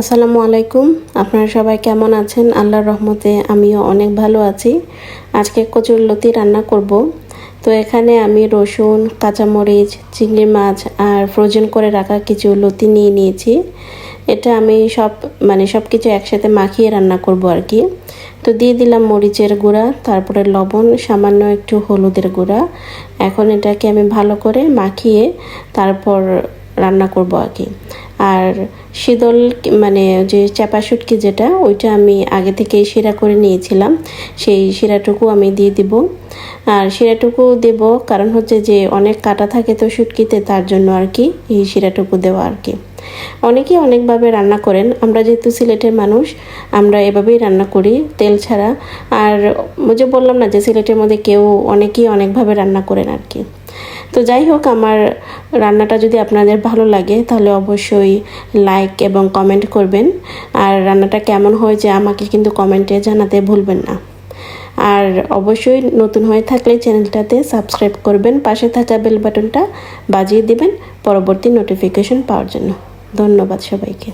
আসসালামু আলাইকুম। আপনারা সবাই কেমন আছেন? আল্লাহর রহমতে আমিও অনেক ভালো আছি। আজকে কচুর লতি রান্না করব। তো এখানে আমি রসুন, কাঁচামরিচ, চিংড়ি মাছ আর ফ্রোজেন করে রাখা কিছু লতি নিয়ে নিয়েছি। এটা আমি সব মানে সব কিছু একসাথে মাখিয়ে রান্না করব আর কি। তো দিয়ে দিলাম মরিচের গুঁড়া, তারপরে লবণ, সামান্য একটু হলুদের গুঁড়া। এখন এটাকে আমি ভালো করে মাখিয়ে তারপর রান্না করব আর কি। আর শীতল মানে যে চাপা শুটকি যেটা, ওইটা আমি আগে থেকেই শিরা করে নিয়েছিলাম। সেই শিরাটুকু আমি দিয়ে দিব। আর শিরাটুকু দেব কারণ হচ্ছে যে অনেক কাটা থাকে তো শুটকিতে, তার জন্য আর কি এই শিরাটুকু দেওয়া আর কি। অনেকেই অনেকভাবে রান্না করেন। আমরা যেহেতু সিলেটের মানুষ, আমরা এভাবেই রান্না করি তেল ছাড়া। আর যে বললাম না যে সিলেটের মধ্যে কেউ অনেকেই অনেকভাবে রান্না করেন আর কি। তো যাই হোক, আমার রান্নাটা যদি আপনাদের ভালো লাগে, তাহলে অবশ্যই লাইক এবং কমেন্ট করবেন। আর রান্নাটা কেমন হয়েছে আমাকে কিন্তু কমেন্টে জানাতে ভুলবেন না। আর অবশ্যই নতুন হয়ে থাকলে চ্যানেলটাতে সাবস্ক্রাইব করবেন, পাশে থাকা বেল বাটনটা বাজিয়ে দিবেন, পরবর্তী নোটিফিকেশন পাওয়ার জন্য। ধন্যবাদ সবাইকে।